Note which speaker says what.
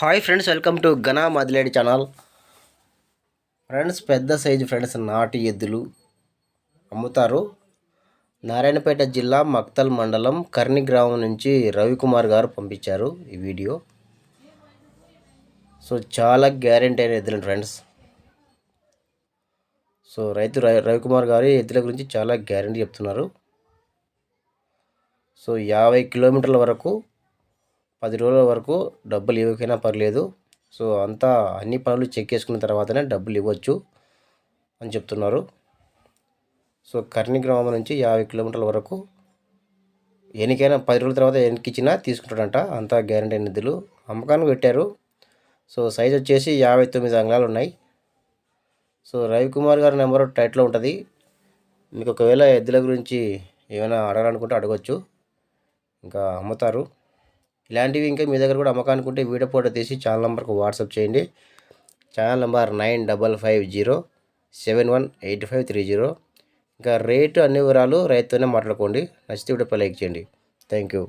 Speaker 1: Hi friends welcome to Gana Madiledi channel. Friends పెద్ద size friends నాటి ఎద్దులు అమ్ముతారు. నారాయణపేట జిల్లా మక్తల్ మండలం కర్ని గ్రామం నుంచి రవికుమార్ గారు పంపించారు ఈ వీడియో. సో చాలా గ్యారెంటీ అయిన ఎద్దులు ఫ్రెండ్స్. సో రైతు రవి రవికుమార్ గారు ఎద్దుల గురించి చాలా గ్యారెంటీ చెప్తున్నారు. సో యాభై కిలోమీటర్ల వరకు పది రోజుల వరకు డబ్బులు ఇవ్వకైనా పర్లేదు. సో అంతా అన్ని పనులు చెక్ చేసుకున్న తర్వాతనే డబ్బులు ఇవ్వచ్చు అని చెప్తున్నారు. సో కర్ణి గ్రామం నుంచి యాభై కిలోమీటర్ల వరకు ఎనికైనా పది రోజుల తర్వాత ఎనికిచ్చినా తీసుకుంటాడంట. అంతా గ్యారంటీ నిధులు అమ్మకానికి పెట్టారు. సో సైజ్ వచ్చేసి యాభై తొమ్మిది అంగాలు ఉన్నాయి. సో రవికుమార్ గారి నెంబర్ టైట్లో ఉంటుంది. మీకు ఒకవేళ ఎద్దుల గురించి ఏమైనా అడగాలనుకుంటే అడగచ్చు. ఇంకా అమ్ముతారు. ఇలాంటివి ఇంకా మీ దగ్గర కూడా అమ్మకానికి ఉంటే వీడియో ఫోటో తీసి ఛానల్ నెంబర్కి వాట్సాప్ చేయండి. Channel number nine double five zero seven one eight five three zero. ఇంకా రేటు అన్ని వివరాలు రైతుతోనే మాట్లాడుకోండి. నచ్చితే వీడియో లైక్ చేయండి. Thank you